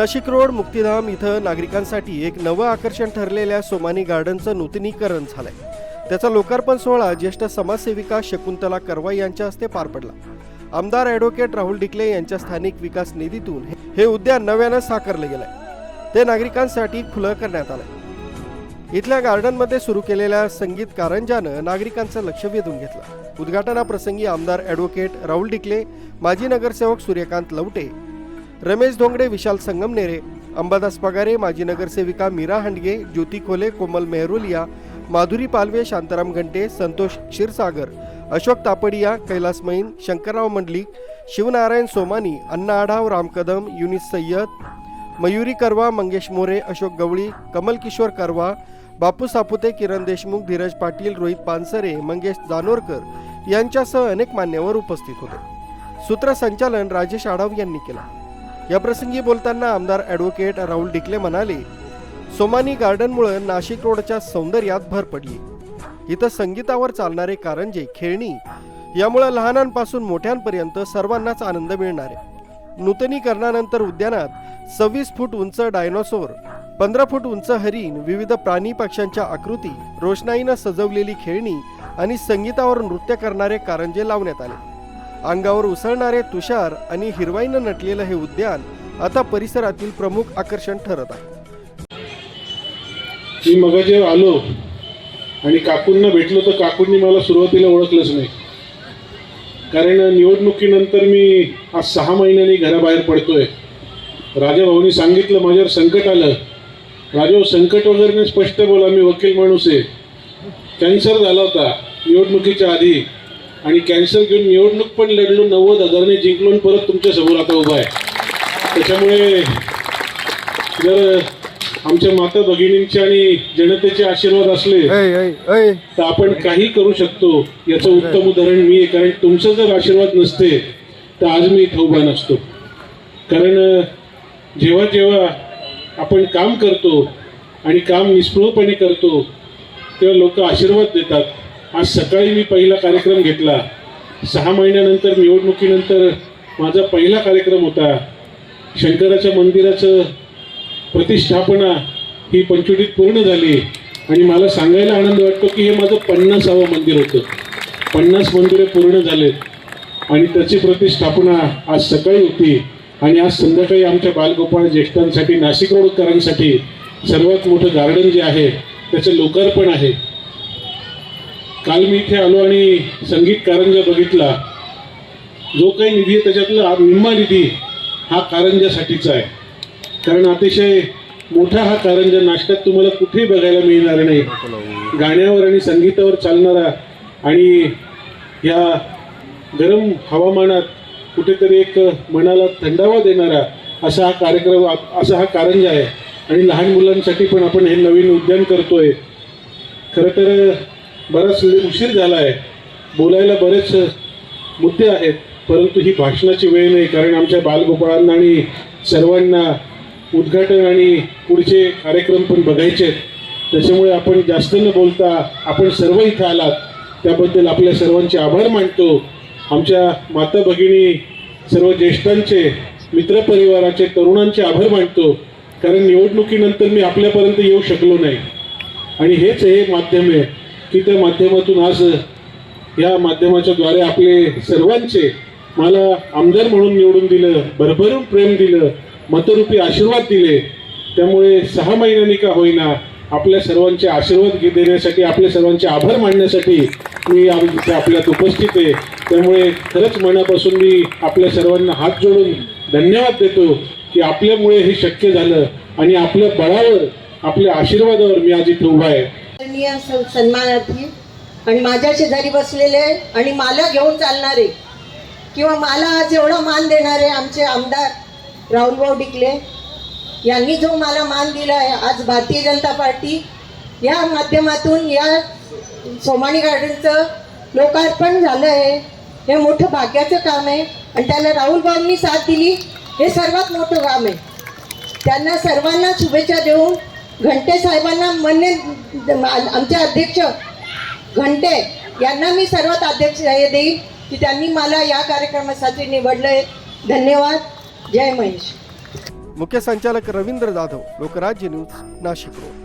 Nashik road मुक्तिधाम इथं नागरिकांसाठी एक नवं आकर्षण ठरलेल्या सोमानी गार्डनचं नूतनीकरण झालंय. त्याचा लोकार्पण सोहळा ज्येष्ठ समाजसेविका शकुंतला करवाई यांच्या हस्ते पार पडला. आमदार ॲडव्होकेट राहुल डिकले यांच्या स्थानिक विकास निधीतून हे- हे उद्यान नव्यानं साकारलं गेलंय. ते नागरिकांसाठी खुलं करण्यात आलंय. इथल्या गार्डनमध्ये सुरू केलेल्या संगीत कारंजानं नागरिकांचं लक्ष वेधून घेतलं. उद्घाटनाप्रसंगी आमदार ॲडव्होकेट राहुल डिकले माजी नगरसेवक सूर्यकांत लवटे रमेश धोंगडे विशाल संगमनेरे अंबादास पगारे माजी नगरसेविका मीरा हांडगे ज्योती खोले कोमल मेहरुलिया माधुरी पालवे शांताराम घंटे संतोष क्षीरसागर अशोक तापडिया कैलास मैन शंकरराव मंडली शिवनारायण सोमानी अण्णा आढाव राम कदम युनिस सय्यद मयुरी करवा मंगेश मोरे अशोक गवळी कमल किशोर करवा बापू सापुते किरण देशमुख धीरज पाटील रोहित पानसरे मंगेश जानोरकर यांच्यासह अनेक मान्यवर उपस्थित होते. सूत्रसंचालन राजेश आढाव यांनी केलं. याप्रसंगी बोलताना आमदार ॲडव्होकेट राहुल डिकले म्हणाले सोमानी गार्डनमुळे नाशिक रोडच्या सौंदर्यात भर पडली. इथं संगीतावर चालणारे कारंजे खेळणी यामुळे लहानांपासून मोठ्यांपर्यंत सर्वांनाच आनंद मिळणार आहे. नूतनीकरणानंतर उद्यानात सव्वीस फूट उंच डायनोसोर पंधरा फूट उंच हरिण विविध प्राणी पक्ष्यांच्या आकृती रोषणाईनं सजवलेली खेळणी आणि संगीतावर नृत्य करणारे कारंजे लावण्यात आले. अंगावर उसळणारे तुषार आणि हिरवाईनं नटलेलं हे उद्यान आता परिसरातील प्रमुख आकर्षण ठरत आहे. मी मग आलो आणि काकूंना भेटलो तर काकूंनी मला सुरुवातीला ओळखलंच नाही. कारण निवडणुकीनंतर मी आज सहा महिन्यांनी घराबाहेर पडतोय. राजाभाऊनी सांगितलं माझ्यावर संकट आलं. राजाभाऊ संकट वगैरे स्पष्ट बोला मी वकील माणूस आहे. कॅन्सर झाला होता निवडणुकीच्या आधी. आणि कॅन्सर घेऊन निवडणूक पण लढलो नव्वद हजारने जिंकलो आणि परत तुमच्यासमोर आता उभा आहे. त्याच्यामुळे जर आमच्या माता भगिनींचे आणि जनतेचे आशीर्वाद असले तर आपण काही करू शकतो याचं उत्तम उदाहरण मी आहे. कारण तुमचं जर आशीर्वाद नसते तर आज मी इथं उभा नसतो. कारण जेव्हा जेव्हा आपण काम करतो आणि काम निस्पृहपणे करतो तेव्हा लोक आशीर्वाद देतात. आज सकाळी मी पहिला कार्यक्रम घेतला. सहा महिन्यानंतर निवडणुकीनंतर माझा पहिला कार्यक्रम होता. शंकराच्या मंदिराचं प्रतिष्ठापना ही पंचवटीत पूर्ण झाली आणि मला सांगायला आनंद वाटतो की हे माझं पन्नासावं मंदिर होतं. पन्नास मंदिरे पूर्ण झालेत आणि त्याची प्रतिष्ठापना आज सकाळी होती आणि आज संध्याकाळी आमच्या बालगोपाळ ज्येष्ठांसाठी नाशिक रोडकरांसाठी सर्वात मोठं गार्डन जे आहे त्याचं लोकार्पण आहे. काल मी इथे आलो आणि संगीत कारंजा बघितला. जो काही निधी आहे त्याच्यातला निम्मा निधी हा कारंजासाठीचा आहे. कारण अतिशय मोठा हा कारंजा नाशकात तुम्हाला कुठेही बघायला मिळणार नाही. गाण्यावर आणि संगीतावर चालणारा आणि या गरम हवामानात कुठेतरी एक मनाला थंडावा देणारा असा हा कार्यक्रम असा हा कारंजा आहे. आणि लहान मुलांसाठी पण आपण हे नवीन उद्यान करतोय. खरं तर बराच उशीर झाला आहे बोलायला बरेच मुद्दे आहेत परंतु ही भाषणाची वेळ नाही कारण आमच्या बालगोपाळांना आणि सर्वांना उद्घाटन आणि पुढचे कार्यक्रम पण बघायचे आहेत. त्याच्यामुळे आपण जास्त न बोलता आपण सर्व इथं आलात. त्याबद्दल आपल्या सर्वांचे आभार मानतो. आमच्या माता भगिनी सर्व ज्येष्ठांचे मित्रपरिवाराचे तरुणांचे आभार मानतो. कारण निवडणुकीनंतर मी आपल्यापर्यंत येऊ शकलो नाही. आणि हेच हे माध्यम आहे. की त्या माध्यमातून आज या माध्यमाच्या द्वारे आपले सर्वांचे मला आमदार म्हणून निवडून दिलं भरभरून प्रेम दिलं मतरूपी आशीर्वाद दिले त्यामुळे सहा महिन्यांनी का होईना आपल्या सर्वांचे आशीर्वाद देण्यासाठी आपल्या सर्वांचे आभार मानण्यासाठी मी इथे आपल्यात उपस्थित आहे. त्यामुळे खरंच मनापासून मी आपल्या सर्वांना हात जोडून धन्यवाद देतो की आपल्यामुळे हे शक्य झालं आणि आपल्या बळावर आपल्या आशीर्वादावर मी आज इथे उभा आहे. आदरणीय सन्मानार्थी आणि माझ्या शेजारी बसलेले आणि मला घेऊन चालणारे किंवा मला आज एवढा मान देणारे आमचे आमदार राहुलभाऊ डिकले यांनी जो मला मान दिला आहे आज भारतीय जनता पार्टी या माध्यमातून या सोमाणी गार्डनचं लोकार्पण झालं आहे हे मोठं भाग्याचं काम आहे आणि त्याला राहुलभाऊंनी साथ दिली. हे सर्वात मोठं काम आहे. त्यांना सर्वांना शुभेच्छा देऊन घंटे साहेबांना मान्य आमचे अध्यक्ष घंटे यांना मी सर्वात अध्यक्ष हे देईन की त्यांनी मला या कार्यक्रमासाठी निवडलं आहे धन्यवाद. जय महेश. मुख्य संचालक रवींद्र जाधव लोकराज्य न्यूज नाशिक रोड